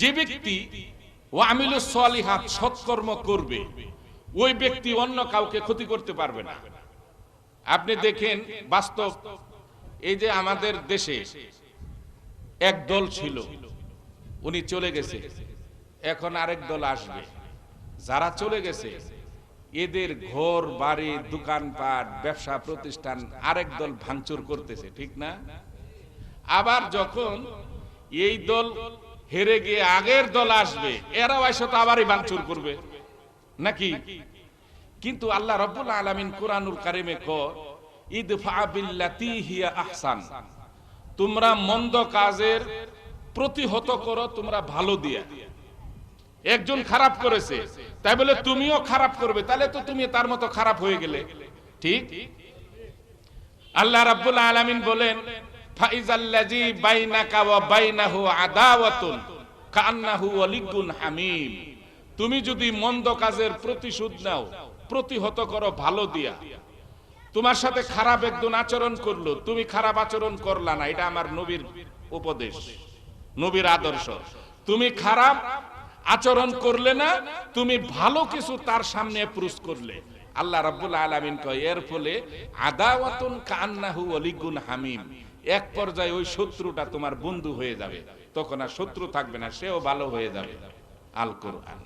যে ব্যক্তি ও আমিলু সৎকর্ম করবে, ওই ব্যক্তি অন্য কাউকে ক্ষতি করতে পারবে না। আপনি দেখেন, বাস্তব, এই যে আমাদের দেশে এক দল ছিল, উনি চলে গেছে। এখন আরেক দল আসবে। যারা চলে গেছে, এদের ঘর, বাড়ি, দোকানপাট, ব্যবসা প্রতিষ্ঠান আরেক দল ভাঙচুর করতেছে, ঠিক না? আবার যখন এই দল হেরে গিয়ে আগের দল আসবে। এরাও এসে তো আবারই ভাঙচুর করবে। নাকি? কিন্তু আল্লাহ রব্বুল আলামিন কোরআনুল কারিমে ক আহসান। তোমরা মন্দ কাজের প্রতিহত করো, তোমরা ভালো দিয়া। একজন খারাপ করেছে, তাই বলে তুমিও খারাপ করবে, তাহলে তো তুমি তার মতো খারাপ হয়ে গেলে। ঠিক? আল্লাহ রাব্বুল আলামিন বলেন তুমি যদি মন্দ কাজের প্রতিশোধ নাও, প্রতিহত করো, ভালো দিয়া। তোমার সাথে খারাপ একজন আচরণ করল, তুমি খারাপ আচরণ করলা না, এটা আমার নবীর উপদেশ, নবীর আদর্শ। তুমি খারাপ আচরণ করলে না, তুমি ভালো কিছু তার সামনে প্রুস করলে। আল্লাহ রাব্বুল আলামিন কয়, এর ফলে আদাওয়াতুন কান্নাহু অলিগুন হামিম। এক পর্যায়ে ওই শত্রুটা তোমার বন্ধু হয়ে যাবে। তখন আর শত্রু থাকবে না, সেও ভালো হয়ে যাবে। আল কোরআন